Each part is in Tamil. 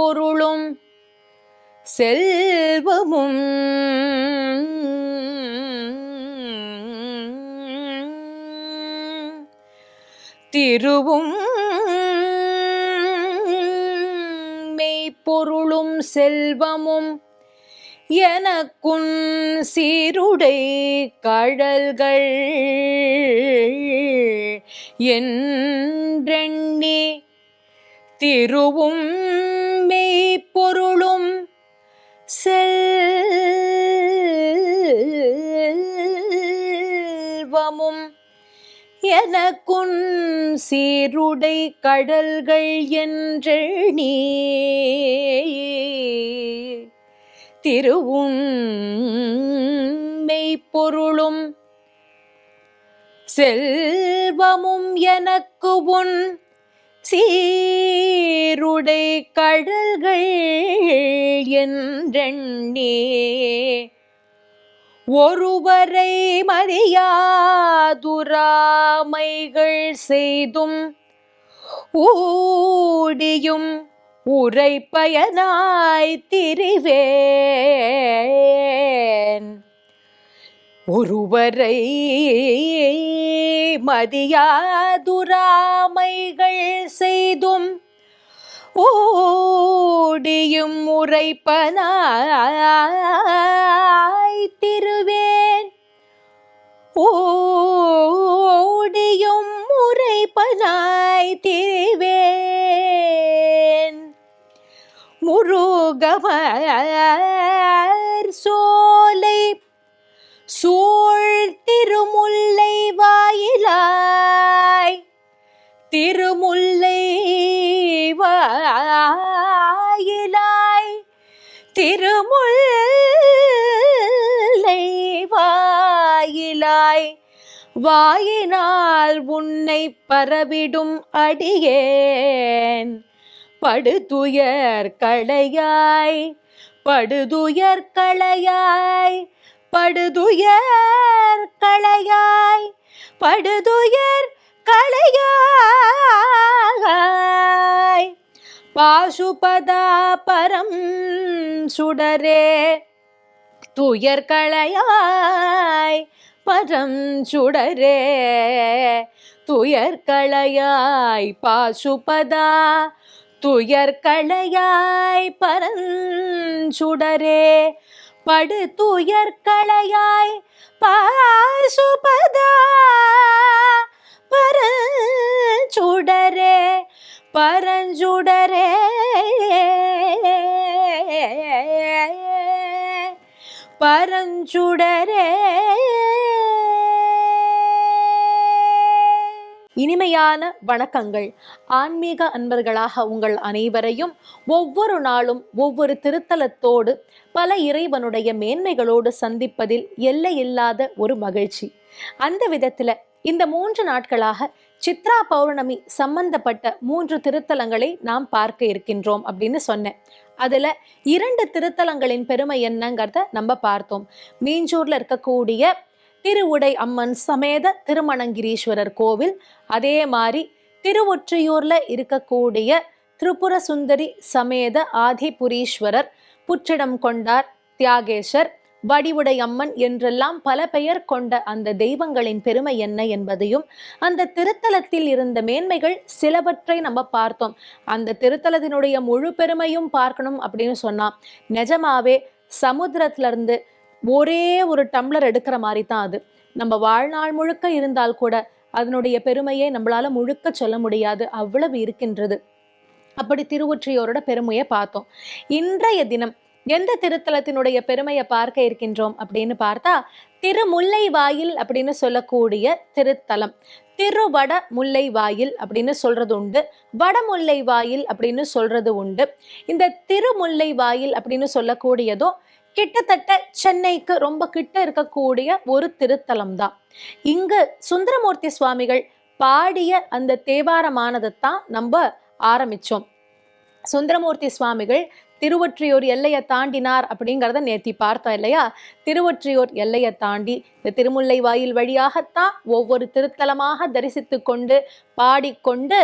பொருளும் செல்வமும். திருவும் மெய்ப்பொருளும் செல்வமும் எனக்குன் சீருடை கடல்கள் என்றெண்ணி திருவும் மெய்ப்பொருளும் செல்வமும். எனக்குன் சீருடை கடல்கள் என்றெண்ணி திருவும் மெய்ப்பொருளும் செல்வமும் எனக்கு உன் சீருடை கடல்கள் என்றே ஒருவரை மதியாதுராமைகள் செய்தும் ஊடியும் உரை பயனாய் திரிவேன். ஒருவரை மதியாதுராமைகள் செய்தும் ஓடியும் உரைப்பனாய் திருவேன். ஓடியும் உரைப்பனாய் திருவேன். முருகமர் சோலை சூழ் திருமுல்ல வாயினால் உன்னை பரவிடும் அடியேன். படுதுயர் களையாய் படுதுயர் களையாய் படுதுயர் களையாய் படுதுயர் களையாய். பாசுபதா பரம் சுடரே துயர் களையாய் பரம் சுடரே. துயர் களையாய் பாசுபதா. துயர் களையாய் பரஞ்சுடரே படு துயர் களையாய் பாசுபதா பரஞ்சுடரே பரஞ்சுடரே பரஞ்சுடரே இனிமையான வணக்கங்கள். ஆன்மீக அன்பர்களாக உங்கள் அனைவரையும் ஒவ்வொரு நாளும் ஒவ்வொரு திருத்தலத்தோடு பல இறைவனுடைய மேன்மைகளோடு சந்திப்பதில் எல்லையில்லாத ஒரு மகிழ்ச்சி. அந்த விதத்தில் இந்த மூன்று நாட்களாக சித்ரா பௌர்ணமி சம்பந்தப்பட்ட மூன்று திருத்தலங்களை நாம் பார்க்க இருக்கின்றோம் அப்படின்னு சொன்னேன். அதில் இரண்டு திருத்தலங்களின் பெருமை என்னங்கிறத நம்ம பார்த்தோம். மீஞ்சூரில் இருக்கக்கூடிய திருவுடை அம்மன் சமேத திருமணங்கிரீஸ்வரர் கோவில். அதே மாதிரி திருவொற்றியூரில் இருக்கக்கூடிய திரிபுர சுந்தரி சமேத ஆதிபுரீஸ்வரர் புற்றிடம் கொண்டார் தியாகேஷர். வடிவுடை அம்மன் என்றெல்லாம் பல பெயர் கொண்ட அந்த தெய்வங்களின் பெருமை என்ன என்பதையும் அந்த திருத்தலத்தில் இருந்த மேன்மைகள் சிலவற்றை நம்ம பார்த்தோம். அந்த திருத்தலத்தினுடைய முழு பெருமையும் பார்க்கணும் அப்படின்னு சொன்னா நிஜமாவே சமுத்திரத்துல இருந்து ஒரே ஒரு டம்ளர் எடுக்கிற மாதிரி தான் அது. நம்ம வாழ்நாள் முழுக்க இருந்தால் கூட அதனுடைய பெருமையை நம்மளால முழுக்க சொல்ல முடியாது. அவ்வளவு இருக்கின்றது. அப்படி திருவொற்றியோரோட பெருமையை பார்த்தோம். இன்றைய தினம் எந்த திருத்தலத்தினுடைய பெருமையை பார்க்க இருக்கின்றோம் அப்படின்னு பார்த்தா திருமுல்லை வாயில் அப்படின்னு சொல்லக்கூடிய திருத்தலம். திருவட முல்லை வாயில் அப்படின்னு சொல்றது உண்டு. வடமுல்லை வாயில் அப்படின்னு சொல்றது உண்டு. இந்த திருமுல்லை வாயில் அப்படின்னு சொல்லக்கூடியதோ கிட்டத்தட்ட சென்னைக்கு ரொம்ப கிட்ட இருக்கக்கூடிய ஒரு திருத்தலம் தான் இங்கு சுந்தரமூர்த்தி சுவாமிகள் பாடிய அந்த தேவாரமானதைத்தான் நம்ம ஆரம்பிச்சோம். சுந்தரமூர்த்தி சுவாமிகள் திருவொற்றியூர் எல்லையை தாண்டினார் அப்படிங்கிறத நேத்தி பார்த்தோம் இல்லையா? திருவொற்றியூர் எல்லையை தாண்டி இந்த திருமுல்லை வாயில் வழியாகத்தான் ஒவ்வொரு திருத்தலமாக தரிசித்து கொண்டு பாடிக்கொண்டு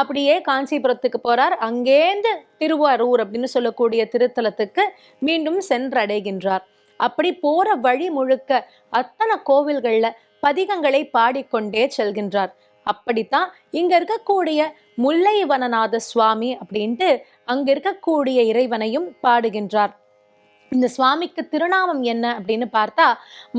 அப்படியே காஞ்சிபுரத்துக்கு போறார். அங்கேந்து திருவாரூர் அப்படின்னு சொல்லக்கூடிய திருத்தலத்துக்கு மீண்டும் சென்றடைகின்றார். அப்படி போற வழி முழுக்க அத்தனை கோவில்கள்ல பதிகங்களை பாடிக்கொண்டே செல்கின்றார். அப்படித்தான் இங்க இருக்கக்கூடிய முல்லைவனநாத சுவாமி அப்படின்ட்டு அங்க இருக்கக்கூடிய இறைவனையும் பாடுகின்றார். இந்த சுவாமிக்கு திருநாமம் என்ன அப்படின்னு பார்த்தா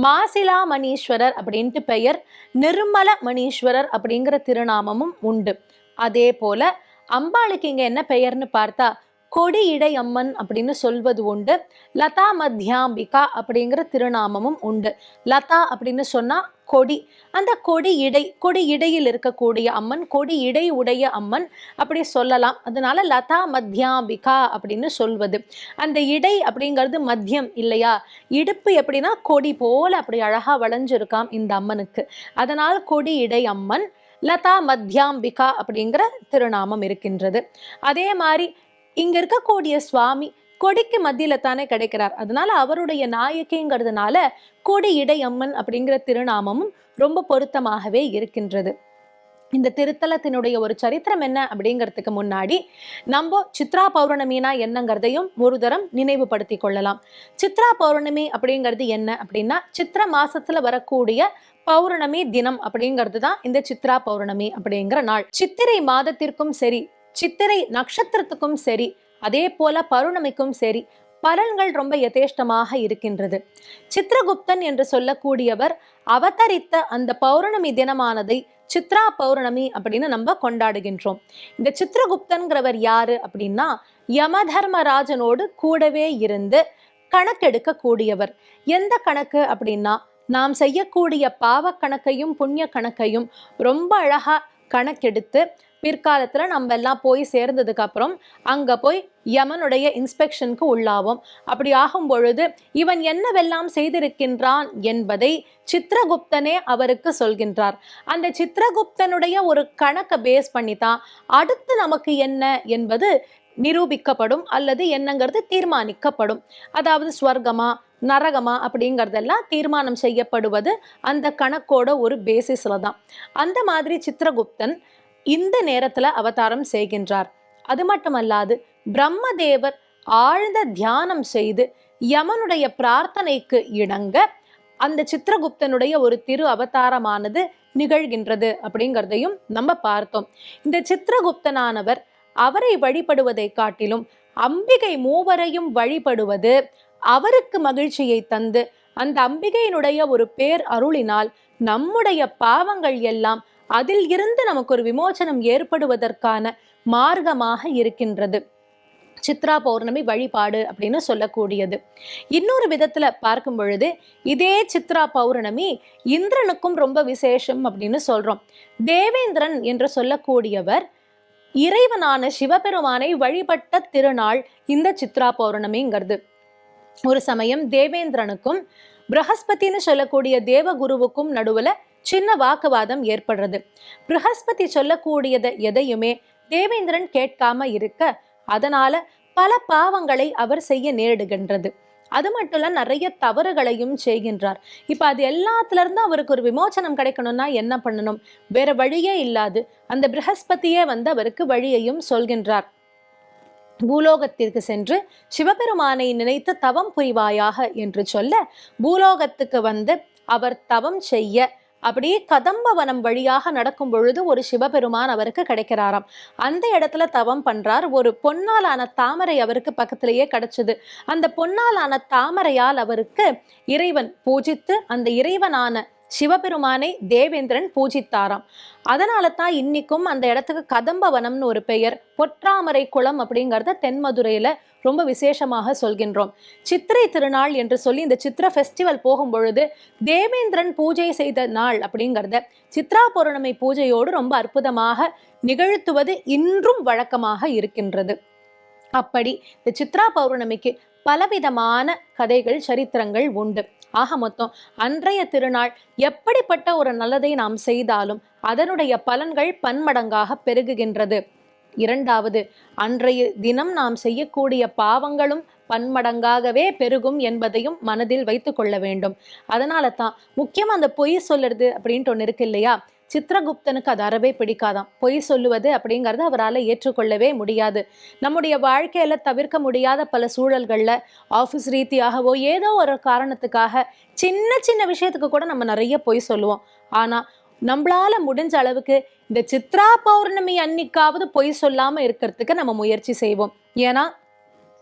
மாசிலா மணீஸ்வரர் அப்படின்ட்டு பெயர் நிர்மல மணீஸ்வரர் அப்படிங்கிற திருநாமமும் உண்டு. அதே போல அம்பாளுக்கு இங்க என்ன பெயர்னு பார்த்தா கொடி இடை அம்மன் அப்படின்னு சொல்வது உண்டு. லதா மத்யாம்பிகா அப்படிங்கிற திருநாமமும் உண்டு. லதா அப்படின்னு சொன்னா கொடி. அந்த கொடி இடை கொடி இடையில் இருக்கக்கூடிய அம்மன் கொடி இடை உடைய அம்மன் அப்படி சொல்லலாம். அதனால லதா மத்யாம்பிகா அப்படின்னு சொல்வது. அந்த இடை அப்படிங்கிறது மத்தியம் இல்லையா? இடுப்பு எப்படின்னா கொடி போல அப்படி அழகா வளைஞ்சிருக்காம் இந்த அம்மனுக்கு. அதனால் கொடி இடை அம்மன் லதா மத்யாம்பிகா அப்படிங்கிற திருநாமம் இருக்கின்றது. அதே மாதிரி இங்க இருக்கக்கூடிய சுவாமி கொடிக்கு மத்தியில தானே கிடைக்கிறார். அதனால அவருடைய நாயகிங்கிறதுனால கொடி இடையம்மன் அப்படிங்கிற திருநாமமும் ரொம்ப பொருத்தமாகவே இருக்கின்றது. இந்த திருத்தலத்தினுடைய ஒரு சரித்திரம் என்ன அப்படிங்கிறதுக்கு முன்னாடி நம்ம சித்ரா பௌர்ணமினா என்னங்கிறதையும் ஒரு தரம் நினைவுபடுத்தி கொள்ளலாம். சித்ரா பௌர்ணமி அப்படிங்கிறது என்ன அப்படின்னா சித்திர மாசத்துல வரக்கூடிய பௌர்ணமி தினம் அப்படிங்கிறது தான் இந்த சித்ரா பௌர்ணமி அப்படிங்கிற நாள். சித்திரை மாதத்திற்கும் சரி சித்திரை நட்சத்திரத்துக்கும் சரி அதே போல பௌர்ணமிக்கும் சரி பலன்கள் ரொம்ப யதேஷ்டமாக இருக்கின்றது. சித்திரகுப்தன் என்று சொல்லக்கூடியவர் அவதரித்த அந்த பௌர்ணமி தினமானதை சித்ரா பௌர்ணமி அப்படின்னு நம்ம கொண்டாடுகின்றோம். இந்த சித்திரகுப்தன்கிறவர் யாரு அப்படின்னா யமதர்மராஜனோடு கூடவே இருந்து கணக்கெடுக்க கூடியவர் எந்த கணக்கு அப்படின்னா நாம் செய்யக்கூடிய பாவ கணக்கையும் புண்ணிய கணக்கையும் ரொம்ப அழகாக கணக்கெடுத்து பிற்காலத்தில் நம்ம எல்லாம் போய் சேர்ந்ததுக்கு அப்புறம் போய் யமனுடைய இன்ஸ்பெக்ஷனுக்கு உள்ளாவோம். அப்படி ஆகும் பொழுது இவன் என்னவெல்லாம் செய்திருக்கின்றான் என்பதை சித்திரகுப்தனே அவருக்கு சொல்கின்றார். அந்த சித்திரகுப்தனுடைய ஒரு கணக்கை பேஸ் பண்ணி தான் அடுத்து நமக்கு என்ன என்பது நிரூபிக்கப்படும் அல்லது என்னங்கிறது தீர்மானிக்கப்படும். அதாவது ஸ்வர்க்கமா நரகமா அப்படிங்கிறதெல்லாம் தீர்மானம் செய்யப்படுவது அந்த கணக்கோட ஒரு பேசிஸில் தான். அந்த மாதிரி சித்திரகுப்தன் இந்த நேரத்துல அவதாரம் செய்கின்றார். அது மட்டுமல்லாது பிரம்மதேவர் ஆழ்ந்த தியானம் செய்து யமனுடைய பிரார்த்தனைக்கு இணங்க அந்த சித்திரகுப்தனுடைய ஒரு திரு அவதாரமானது நிகழ்கின்றது அப்படிங்கிறதையும் நம்ம பார்த்தோம். இந்த சித்திரகுப்தனானவர் அவரை வழிபடுவதை காட்டிலும் அம்பிகை மூவரையும் வழிபடுவது அவருக்கு மகிழ்ச்சியை தந்து அந்த அம்பிகையினுடைய ஒரு பேர் அருளினால் நம்முடைய பாவங்கள் எல்லாம் அதில் இருந்து நமக்கு ஒரு விமோசனம் ஏற்படுவதற்கான மார்க்கமாக இருக்கின்றது. சித்ரா பௌர்ணமி வழிபாடு அப்படின்னு சொல்லக்கூடியது. இன்னொரு விதத்துல பார்க்கும் பொழுது இதே சித்ரா பௌர்ணமி இந்திரனுக்கும் ரொம்ப விசேஷம் அப்படின்னு சொல்றோம். தேவேந்திரன் என்று சொல்லக்கூடியவர் இறைவனான சிவபெருமானை வழிபட்ட திருநாள் இந்த சித்ரா பௌர்ணமிங்கிறது. ஒரு சமயம் தேவேந்திரனுக்கும் பிரகஸ்பதினு சொல்லக்கூடிய தேவகுருவுக்கும் நடுவுல சின்ன வாக்குவாதம் ஏற்படுறது. பிரகஸ்பதி சொல்லக்கூடியதை எதையுமே தேவேந்திரன் கேட்காம இருக்க அதனால பல பாவங்களை அவர் செய்ய நேரிடுகின்றது. அது மட்டும் இல்ல நிறைய தவறுகளையும் செய்கின்றார். இப்ப அது எல்லாத்துல இருந்து அவருக்கு ஒரு விமோச்சனம் கிடைக்கணும்னா என்ன பண்ணணும்? வேற வழியே இல்லாது அந்த பிரகஸ்பதியே வந்து அவருக்கு வழியையும் சொல்கின்றார். பூலோகத்திற்கு சென்று சிவபெருமானை நினைத்து தவம் புரிவாயாக என்று சொல்ல பூலோகத்துக்கு வந்து அவர் தவம் செய்ய அப்படியே கதம்பவனம் வழியாக நடக்கும் பொழுது ஒரு சிவபெருமான் அவருக்கு கிடைக்கிறாராம். அந்த இடத்துல தவம் பண்றார். ஒரு பொன்னாலான தாமரை அவருக்கு பக்கத்திலேயே கிடைச்சது. அந்த பொன்னாலான தாமரையால் அவருக்கு இறைவன் பூஜித்து அந்த இறைவனான சிவபெருமானை தேவேந்திரன் பூஜித்தாராம். அதனால தான் இன்னைக்கும் அந்த இடத்துக்கு கதம்பவனம்னு ஒரு பெயர் பொற்றாமரை குளம் அப்படிங்கிறத தென்மதுரையில் ரொம்ப விசேஷமாக சொல்கின்றோம். சித்திரை திருநாள் என்று சொல்லி இந்த சித்திர ஃபெஸ்டிவல் போகும் பொழுது தேவேந்திரன் பூஜை செய்த நாள் அப்படிங்கிறத சித்ரா பௌர்ணமி பூஜையோடு ரொம்ப அற்புதமாக நிகழ்த்துவது இன்றும் வழக்கமாக இருக்கின்றது. அப்படி இந்த சித்ரா பௌர்ணமிக்கு பலவிதமான கதைகள் சரித்திரங்கள் உண்டு. ஆக மொத்தம் அன்றைய திருநாள் எப்படிப்பட்ட ஒரு நல்லதை நாம் செய்தாலும் அதனுடைய பலன்கள் பன்மடங்காக பெருகுகின்றது. இரண்டாவது அன்றைய தினம் நாம் செய்யக்கூடிய பாவங்களும் பன்மடங்காகவே பெருகும் என்பதையும் மனதில் வைத்து கொள்ள வேண்டும். அதனால தான் முக்கியமாக அந்த பொய் சொல்லுறது அப்படின்ட்டு ஒன்று இருக்கு இல்லையா? சித்திரகுப்தனுக்கு அது அறவே பிடிக்காதாம். பொய் சொல்லுவது அப்படிங்கிறது அவரால் ஏற்றுக்கொள்ளவே முடியாது. நம்முடைய வாழ்க்கையில் தவிர்க்க முடியாத பல சூழல்களில் ஆஃபீஸ் ரீதியாகவோ ஏதோ ஒரு காரணத்துக்காக சின்ன சின்ன விஷயத்துக்கு கூட நம்ம நிறைய பொய் சொல்லுவோம். ஆனால் நம்மளால முடிஞ்ச அளவுக்கு இந்த சித்ரா பௌர்ணமி அன்னைக்காவது பொய் சொல்லாமல் இருக்கிறதுக்கு நம்ம முயற்சி செய்வோம். ஏன்னா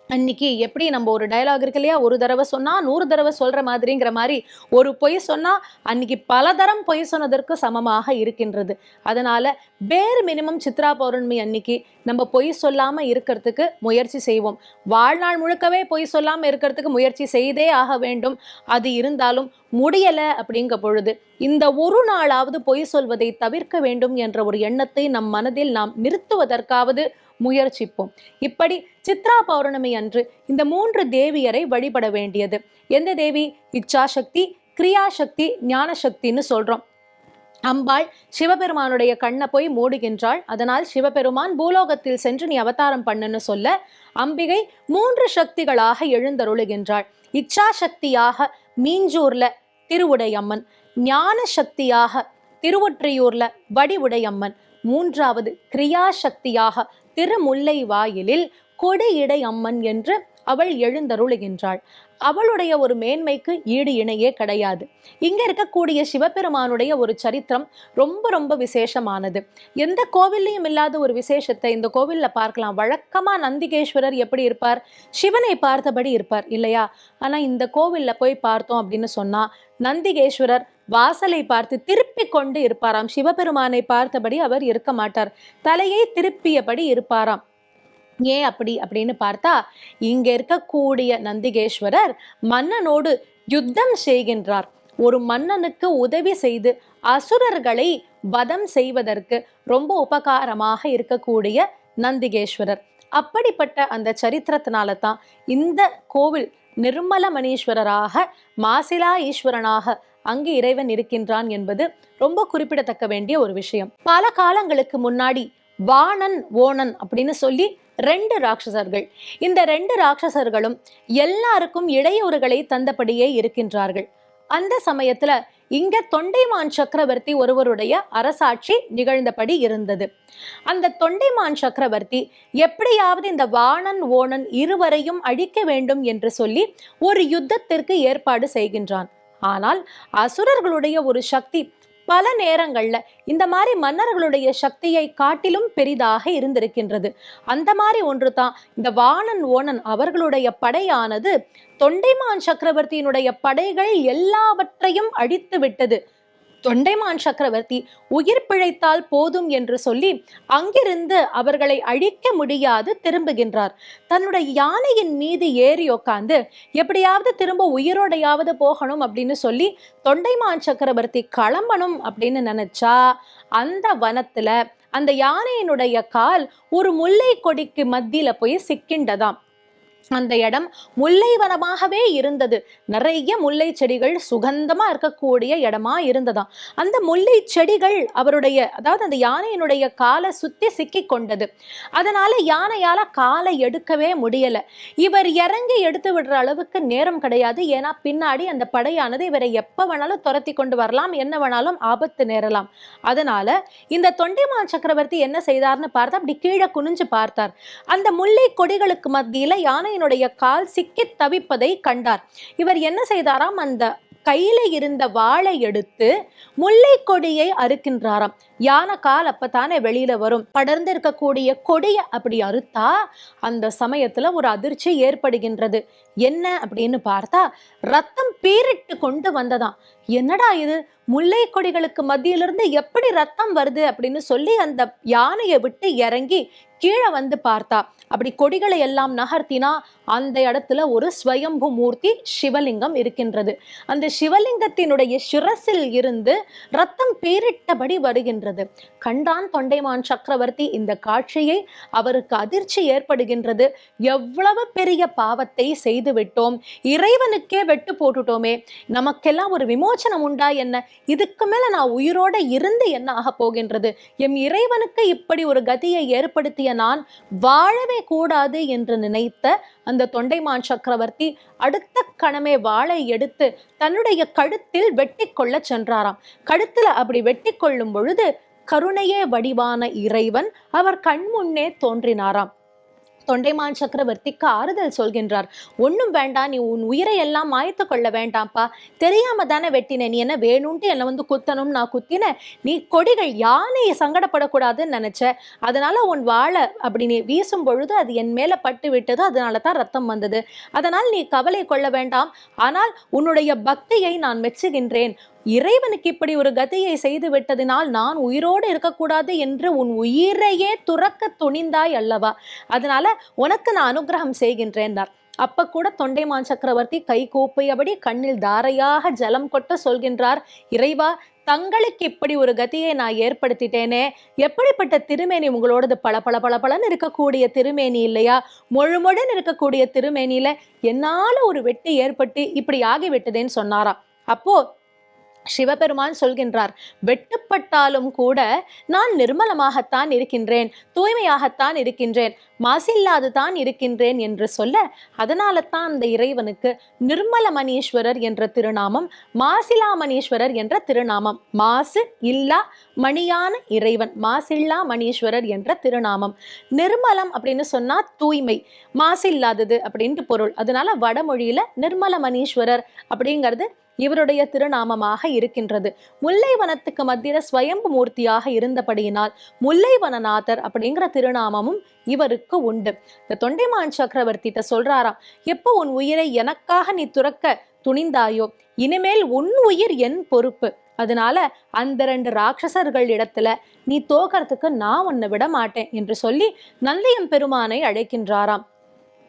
அன்னைக்கு எப்படி நம்ம ஒரு டைலாக் இருக்கு இல்லையா? ஒரு தடவை சொன்னா நூறு தடவை சொல்ற மாதிரிங்கிற மாதிரி ஒரு பொய் சொன்னா அன்னைக்கு பல தரம் பொய் சொன்னதற்கு சமமாக இருக்கின்றது. அதனால பேர் மினிமம் சித்ரா பௌர்ணமி அன்னைக்கு நம்ம பொய் சொல்லாம இருக்கிறதுக்கு முயற்சி செய்வோம். வாழ்நாள் முழுக்கவே பொய் சொல்லாம இருக்கிறதுக்கு முயற்சி செய்தே ஆக வேண்டும். அது இருந்தாலும் முடியல அப்படிங்கிற பொழுது இந்த ஒரு நாளாவது பொய் சொல்வதை தவிர்க்க வேண்டும் என்ற ஒரு எண்ணத்தை நம் மனதில் நாம் நிறுத்துவதற்காவது முயற்சிப்போம். இப்படி சித்ரா பௌர்ணமி அன்று இந்த மூன்று தேவியரை வழிபட வேண்டியது. எந்த தேவி? இச்சாசக்தி கிரியாசக்தி ஞானசக்தின்னு சொல்றோம். அம்பாள் சிவபெருமானுடைய கண்ணை போய் மூடுகின்றாள். அதனால் சிவபெருமான் பூலோகத்தில் சென்று நீ அவதாரம் பண்ணுன்னு சொல்ல அம்பிகை மூன்று சக்திகளாக எழுந்தருளுகின்றாள். இச்சாசக்தியாக மீஞ்சூர்ல திருவுடையம்மன் ஞான சக்தியாக திருவொற்றியூர்ல வடிவுடையம்மன் மூன்றாவது கிரியாசக்தியாக திருமுல்லை வாயிலில் கொடியிடை அம்மன் என்று அவள் எழுந்தருளுகின்றாள். அவளுடைய ஒரு மேன்மைக்கு ஈடு இணையே கிடையாது. இங்க இருக்கக்கூடிய சிவபெருமானுடைய ஒரு சரித்திரம் ரொம்ப ரொம்ப விசேஷமானது. எந்த கோவில்லையும் இல்லாத ஒரு விசேஷத்தை இந்த கோவில்ல பார்க்கலாம். வழக்கமா நந்திகேஸ்வரர் எப்படி இருப்பார்? சிவனை பார்த்தபடி இருப்பார் இல்லையா? ஆனா இந்த கோவில்ல போய் பார்த்தோம் அப்படின்னு சொன்னா நந்திகேஸ்வரர் வாசலை பார்த்து திருப்பி கொண்டு இருப்பாராம். சிவபெருமானை பார்த்தபடி அவர் இருக்க மாட்டார். தலையை திருப்பியபடி இருப்பாராம். ஏன் அப்படி? அப்படின்னு பார்த்தா இங்க இருக்கக்கூடிய நந்திகேஸ்வரர் மன்னனோடு யுத்தம் செய்கின்றார். ஒரு மன்னனுக்கு உதவி செய்து அசுரர்களை வதம் செய்வதற்கு ரொம்ப உபகாரமாக இருக்கக்கூடிய நந்திகேஸ்வரர். அப்படிப்பட்ட அந்த சரித்திரத்தினால தான் இந்த கோவில் நிர்மலமணீஸ்வரராக மாசிலா ஈஸ்வரனாக அங்கு இறைவன் இருக்கின்றான் என்பது ரொம்ப குறிப்பிடத்தக்க வேண்டிய ஒரு விஷயம். பல காலங்களுக்கு முன்னாடி வாணன் ஓணன் அப்படின்னு சொல்லி ரெண்டு ராட்சசர்கள். இந்த ரெண்டு ராட்சசர்களும் எல்லாருக்கும் இடையூறுகளை தந்தபடியே இருக்கின்றார்கள். அந்த சமயத்துல இங்க தொண்டைமான் சக்கரவர்த்தி ஒருவருடைய அரசாட்சி நிகழ்ந்தபடி இருந்தது. அந்த தொண்டைமான் சக்கரவர்த்தி எப்படியாவது இந்த வாணன் ஓணன் இருவரையும் அழிக்க வேண்டும் என்று சொல்லி ஒரு யுத்தத்திற்கு ஏற்பாடு செய்கின்றான். ஆனால் அசுரர்களுடைய ஒரு சக்தி பல நேரங்கள்ல இந்த மாதிரி மன்னர்களுடைய சக்தியை காட்டிலும் பெரிதாக இருந்திருக்கின்றது. அந்த மாதிரி ஒன்று தான் இந்த வாணன் ஓணன் அவர்களுடைய படையானது தொண்டைமான் சக்கரவர்த்தியினுடைய படைகள் எல்லாவற்றையும் அழித்து விட்டது தொண்டைமான் சக்கரவர்த்தி உயிர் பிழைத்தால் போதும் என்று சொல்லி அங்கிருந்து அவர்களை அழிக்க முடியாது திரும்புகின்றார். தன்னுடைய யானையின் மீது ஏறி உட்காந்து எப்படியாவது திரும்ப உயிரோடையாவது போகணும் அப்படின்னு சொல்லி தொண்டைமான் சக்கரவர்த்தி கிளம்பணும் அப்படின்னு நினைச்சா அந்த வனத்துல அந்த யானையினுடைய கால் ஒரு முல்லை கொடிக்கு மத்தியில போய் சிக்கின்றதாம். அந்த இடம் முல்லை வனமாகவே இருந்தது. நிறைய முல்லை செடிகள் சுகந்தமா இருக்கக்கூடிய இடமா இருந்ததாம். அந்த முல்லை செடிகள் அவருடைய அதாவது அந்த யானையினுடைய காலை சுத்தி சிக்கி கொண்டது. அதனால யானையால காலை எடுக்கவே முடியல. இவர் இறங்கி எடுத்து விடுற அளவுக்கு நேரம் கிடையாது. ஏன்னா பின்னாடி அந்த படையானது இவரை எப்ப வேணாலும் துரத்தி கொண்டு வரலாம். என்ன வேணாலும் ஆபத்து நேரலாம். அதனால இந்த தொண்டைமான் சக்கரவர்த்தி என்ன செய்தார்னு பார்த்தா அப்படி கீழே குனிஞ்சு பார்த்தார். அந்த முல்லை கொடிகளுக்கு மத்தியில யானையினுடைய கால் சிக்கி தவிப்பதை கண்டார். இவர் என்ன செய்தாராம்? அந்த கையில இருந்த வாழை எடுத்து முல்லை கொடியை அறுக்கின்றாராம். யானை கால் அப்பதானே வெளியில வரும். படர்ந்து இருக்கக்கூடிய கொடியை அப்படி அறுத்தா அந்த சமயத்துல ஒரு அதிர்ச்சி ஏற்படுகின்றது. என்ன அப்படின்னு பார்த்தா ரத்தம் பீரிட்டு கொண்டு வந்ததாம். என்னடா இது? முல்லை கொடிகளுக்கு மத்தியிலிருந்து எப்படி ரத்தம் வருது அப்படின்னு சொல்லி அந்த யானையை விட்டு இறங்கி கீழே வந்து பார்த்தா. அப்படி கொடிகளை எல்லாம் நகர்த்தினா அந்த இடத்துல ஒரு ஸ்வயம்பு மூர்த்தி சிவலிங்கம் இருக்கின்றது. அந்த சிவலிங்கத்தினுடைய சிரசில் இருந்து ரத்தம் பேரிட்டபடி வருகின்றது. கண்டான் தொண்டைமான் சக்கரவர்த்தி இந்த காட்சியை அவருக்கு அதிர்ச்சி ஏற்படுகின்றது. எவ்வளவு பெரிய பாவத்தை செய்து விட்டோம் இறைவனுக்கே வெட்டு போட்டுட்டோமே. நமக்கெல்லாம் ஒரு விமோ விமோச்சனம் உண்டா என்ன? இதுக்கு மேல நான் உயிரோட இருந்து என்ன ஆக போகின்றது? எம் இறைவனுக்கு இப்படி ஒரு கதியை ஏற்படுத்திய நான் வாழவே கூடாது என்று நினைத்த அந்த தொண்டைமான் சக்கரவர்த்தி அடுத்த கணமே வாளை எடுத்து தன்னுடைய கழுத்தில் வெட்டி கொள்ள சென்றாராம். கழுத்துல அப்படி வெட்டி கொள்ளும் பொழுது கருணையே வடிவான இறைவன் அவர் கண்முன்னே தோன்றினாராம். தொண்டைமான் சக்கரவர்த்திக்கு ஆறுதல் சொல்கின்றார். ஒன்றும் வேண்டாம் நீ உன் உயிரை எல்லாம் மாய்த்து கொள்ள வேண்டாம்ப்பா. தெரியாம தானே வெட்டின நீ என்ன வேணும்ட்டு என்னை வந்து குத்தணும்? நான் குத்தின நீ கொடிகள் யானை சங்கடப்படக்கூடாதுன்னு நினைச்ச. அதனால உன் வாழை அப்படி நீ வீசும் பொழுது அது என் மேல பட்டு விட்டது அதனால தான் ரத்தம் வந்தது. அதனால் நீ கவலை கொள்ள வேண்டாம். ஆனால் உன்னுடைய பக்தியை நான் மெச்சுகின்றேன். இறைவனுக்கு இப்படி ஒரு கதியை செய்து விட்டதினால் நான் உயிரோடு இருக்கக்கூடாது என்று உன் உயிரையே துறக்க துணிந்தாய் அல்லவா? அதனால உனக்கு நான் அனுகிரகம் செய்கின்றேன்னார் அப்ப கூட தொண்டைமான் சக்கரவர்த்தி கை கூப்பியபடி கண்ணில் தாரையாக ஜலம் கொட்ட சொல்கின்றார் இறைவா தங்களுக்கு இப்படி ஒரு கதியை நான் ஏற்படுத்திட்டேனே. எப்படிப்பட்ட திருமேனி உங்களோடது பல பல பல பலன்னு இருக்கக்கூடிய திருமேனி இல்லையா? மொழுமொழுன்னு இருக்கக்கூடிய திருமேனியில என்னால ஒரு வெட்டி ஏற்பட்டு இப்படி ஆகிவிட்டதேன்னு சொன்னாராம். அப்போ சிவபெருமான் சொல்கின்றார் வெட்டுப்பட்டாலும் கூட நான் நிர்மலமாகத்தான் இருக்கின்றேன் தூய்மையாகத்தான் இருக்கின்றேன் மாசில்லாது தான் இருக்கின்றேன் என்று சொல்ல அதனால தான் அந்த இறைவனுக்கு நிர்மல மணீஸ்வரர் என்ற திருநாமம் மாசிலா மணீஸ்வரர் என்ற திருநாமம் மாசு இல்லா மணியான இறைவன் மாசில்லா மணீஸ்வரர் என்ற திருநாமம். நிர்மலம் அப்படின்னு சொன்னா தூய்மை மாசில்லாதது அப்படின்ட்டு பொருள். அதனால வடமொழியில நிர்மல மணீஸ்வரர் அப்படிங்கிறது இவருடைய திருநாமமாக இருக்கின்றது. முல்லைவனத்துக்கு மத்தியில ஸ்வயம்பு மூர்த்தியாக இருந்தபடியினால் முல்லைவனநாதர் அப்படிங்கிற திருநாமமும் இவருக்கு உண்டு. இந்த தொண்டைமான் சக்கரவர்த்திட்ட சொல்றாராம் எப்போ உன் உயிரை எனக்காக நீ துறக்க துணிந்தாயோ இனிமேல் உன் உயிர் என் பொறுப்பு. அதனால அந்த ரெண்டு ராட்சசர்கள் இடத்துல நீ தோக்கறதுக்கு நான் உன்னை விட மாட்டேன் என்று சொல்லி நந்தியம் பெருமானை அழைக்கின்றாராம்.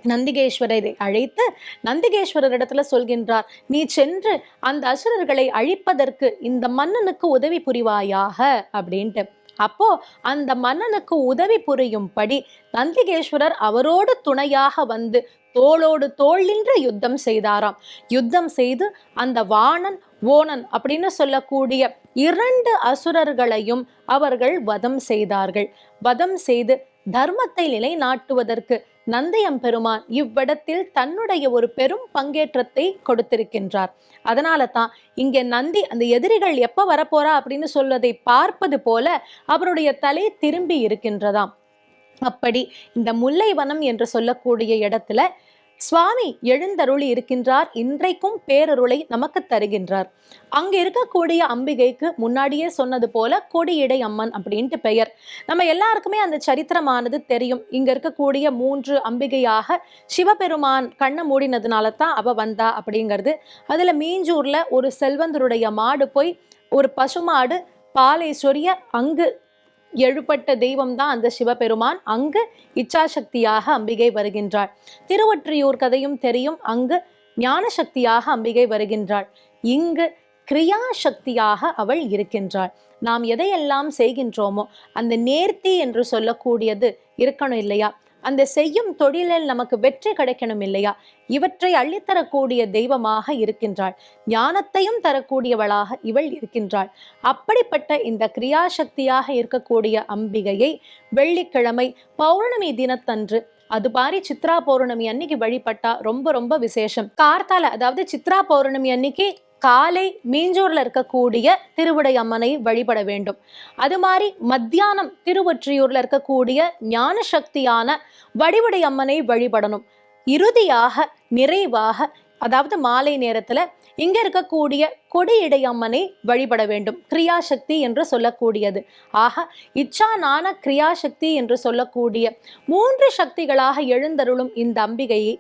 நந்திகேஸ்வரரை அழைத்து நந்திகேஸ்வரரிடத்துல சொல்கின்றார் நீ சென்று அந்த அசுரர்களை அழிப்பதற்கு இந்த மன்னனுக்கு உதவி புரிவாயாக? அப்படின்ட்டு. அப்போ அந்த மன்னனுக்கு உதவி புரியும்படி நந்திகேஸ்வரர் அவரோடு துணையாக வந்து தோளோடு தோள் நின்று யுத்தம் செய்தாராம். யுத்தம் செய்து அந்த வாணன் ஓணன் அப்படின்னு சொல்லக்கூடிய இரண்டு அசுரர்களையும் அவர்கள் வதம் செய்தார்கள். வதம் செய்து தர்மத்தை நிலைநாட்டுவதற்கு நந்தயம் பெருமான் இவ்விடத்தில் தன்னுடைய ஒரு பெரும் பங்கேற்றத்தை கொடுத்திருக்கின்றார். அதனால தான் இங்கே நந்தி அந்த எதிரிகள் எப்போ வரப்போறா அப்படின்னு சொல்வதை பார்ப்பது போல அவருடைய தலை திரும்பி இருக்கின்றதாம். அப்படி இந்த முல்லைவனம் என்று சொல்லக்கூடிய இடத்துல சுவாமி எழுந்தருளி இருக்கின்றார் இன்றைக்கும் பேரருளை நமக்கு தருகின்றார். அங்கே இருக்கக்கூடிய அம்பிகைக்கு முன்னாடியே சொன்னது போல கொடியடை அம்மன் அப்படின்ட்டு பெயர். நம்ம எல்லாருக்குமே அந்த சரித்திரமானது தெரியும். இங்க இருக்கக்கூடிய மூன்று அம்பிகையாக சிவபெருமான் கண்ணை மூடினதுனால தான் அவ வந்தா அப்படிங்கிறது. அதுல மீஞ்சூர்ல ஒரு செல்வந்தருடைய மாடு போய் ஒரு பசுமாடு பாலை சொரிய அங்கு எழுப்பட்ட தெய்வம் தான் அந்த சிவபெருமான். அங்கு இச்சாசக்தியாக அம்பிகை வருகின்றாள். திருவொற்றியூர் கதையும் தெரியும். அங்கு ஞான சக்தியாக அம்பிகை வருகின்றாள். இங்கு கிரியா சக்தியாக அவள் இருக்கின்றாள். நாம் எதையெல்லாம் செய்கின்றோமோ அந்த நேர்த்தி என்று சொல்லக்கூடியது இருக்கணும் இல்லையா? அந்த செய்யும் தொழிலில் நமக்கு வெற்றி கிடைக்கணும் இல்லையா? இவற்றை அள்ளித்தரக்கூடிய தெய்வமாக இருக்கின்றாள். ஞானத்தையும் தரக்கூடியவளாக இவள் இருக்கின்றாள். அப்படிப்பட்ட இந்த கிரியாசக்தியாக இருக்கக்கூடிய அம்பிகையை வெள்ளிக்கிழமை பௌர்ணமி தினத்தன்று அது மாதிரி சித்ரா பௌர்ணமி அன்னைக்கு வழிபட்டா ரொம்ப ரொம்ப விசேஷம். கார்த்தால அதாவது சித்ரா பௌர்ணமி அன்னைக்கு காலை மீஞ்சூரில் இருக்கக்கூடிய திருவிடை அம்மனை வழிபட வேண்டும். அது மாதிரி மத்தியானம் திருவொற்றியூரில் இருக்கக்கூடிய ஞான சக்தியான வடிவுடை அம்மனை வழிபடணும். இறுதியாக நிறைவாக அதாவது மாலை நேரத்தில் இங்கே இருக்கக்கூடிய கொடியிடை அம்மனை வழிபட வேண்டும். கிரியாசக்தி என்று சொல்லக்கூடியது. ஆக இச்சானான கிரியாசக்தி என்று சொல்லக்கூடிய மூன்று சக்திகளாக எழுந்தருளும் இந்த அம்பிகையை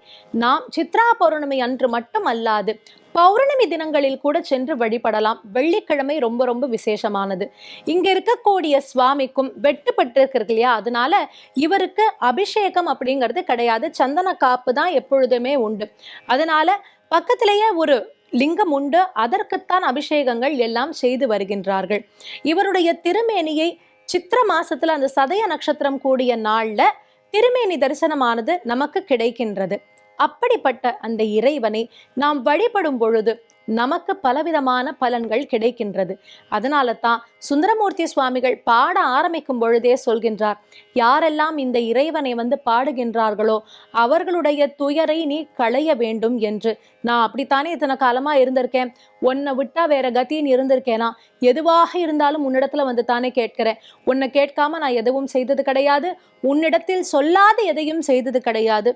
நாம் சித்ரா பௌர்ணமி அன்று மட்டும் அல்லாது பௌர்ணமி தினங்களில் கூட சென்று வழிபடலாம். வெள்ளிக்கிழமை ரொம்ப ரொம்ப விசேஷமானது. இங்க இருக்கக்கூடிய சுவாமிக்கும் வெட்டுப்பட்டிருக்கிறது இல்லையா? அதனால இவருக்கு அபிஷேகம் அப்படிங்கிறது கிடையாது. சந்தன காப்பு தான் எப்பொழுதுமே உண்டு. அதனால பக்கத்திலேயே ஒரு லிங்கம் உண்டு. அதற்குத்தான் அபிஷேகங்கள் எல்லாம் செய்து வருகின்றார்கள். இவருடைய திருமேனியை சித்திர மாசத்துல அந்த சதய நட்சத்திரம் கூடிய நாள்ல திருமேனி தரிசனமானது நமக்கு கிடைக்கின்றது. அப்படிப்பட்ட அந்த இறைவனை நாம் வழிபடும் பொழுது நமக்கு பலவிதமான பலன்கள் கிடைக்கின்றது. அதனால தான் சுந்தரமூர்த்தி சுவாமிகள் பாட ஆரம்பிக்கும் பொழுதே சொல்கின்றார் யாரெல்லாம் இந்த இறைவனை வந்து பாடுகின்றார்களோ அவர்களுடைய துயரை நீ களைய வேண்டும் என்று. நான் அப்படித்தானே இத்தனை காலமாக இருந்திருக்கேன்? உன்னை விட்டா வேற கத்தின்னு இருந்திருக்கேனா? எதுவாக இருந்தாலும் உன்னிடத்துல வந்து தானே கேட்கிறேன். உன்னை கேட்காம நான் எதுவும் செய்தது கிடையாது. உன்னிடத்தில் சொல்லாத எதையும் செய்தது கிடையாது.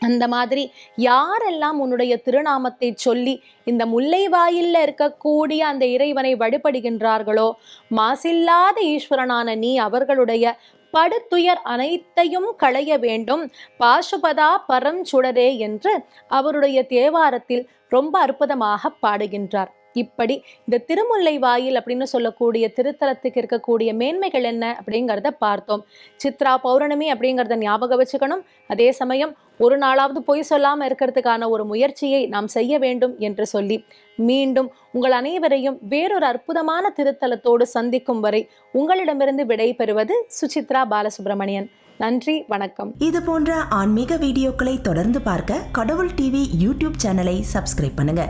அந்த மாதிரி யாரெல்லாம் உன்னுடைய திருநாமத்தை சொல்லி இந்த முல்லை வாயில்ல இருக்கக்கூடிய அந்த இறைவனை வழிபடுகின்றார்களோ மாசில்லாத ஈஸ்வரனான நீ அவர்களுடைய படுத்துயர் அனைத்தையும் களைய வேண்டும். பாசுபதா பரம் சுடரே என்று அவருடைய தேவாரத்தில் ரொம்ப அற்புதமாக பாடுகின்றார். இப்படி இந்த திருமுல்லை வாயில் அப்படின்னு சொல்லக்கூடிய திருத்தலத்துக்கு இருக்கக்கூடிய மேன்மைகள் என்ன அப்படிங்கிறத பார்த்தோம். சித்ரா பௌர்ணமி அப்படிங்கிறத ஞாபகம் வச்சுக்கணும். அதே சமயம் ஒரு நாளாவது பொய் சொல்லாமல் இருக்கிறதுக்கான ஒரு முயற்சியை நாம் செய்ய வேண்டும் என்று சொல்லி மீண்டும் உங்கள் அனைவரையும் வேறொரு அற்புதமான திருத்தலத்தோடு சந்திக்கும் வரை உங்களிடமிருந்து விடை பெறுவது சுசித்ரா பாலசுப்ரமணியன். நன்றி வணக்கம். இது போன்ற ஆன்மீக வீடியோக்களை தொடர்ந்து பார்க்க கடவுள் டிவி யூடியூப் சேனலை சப்ஸ்கிரைப் பண்ணுங்க.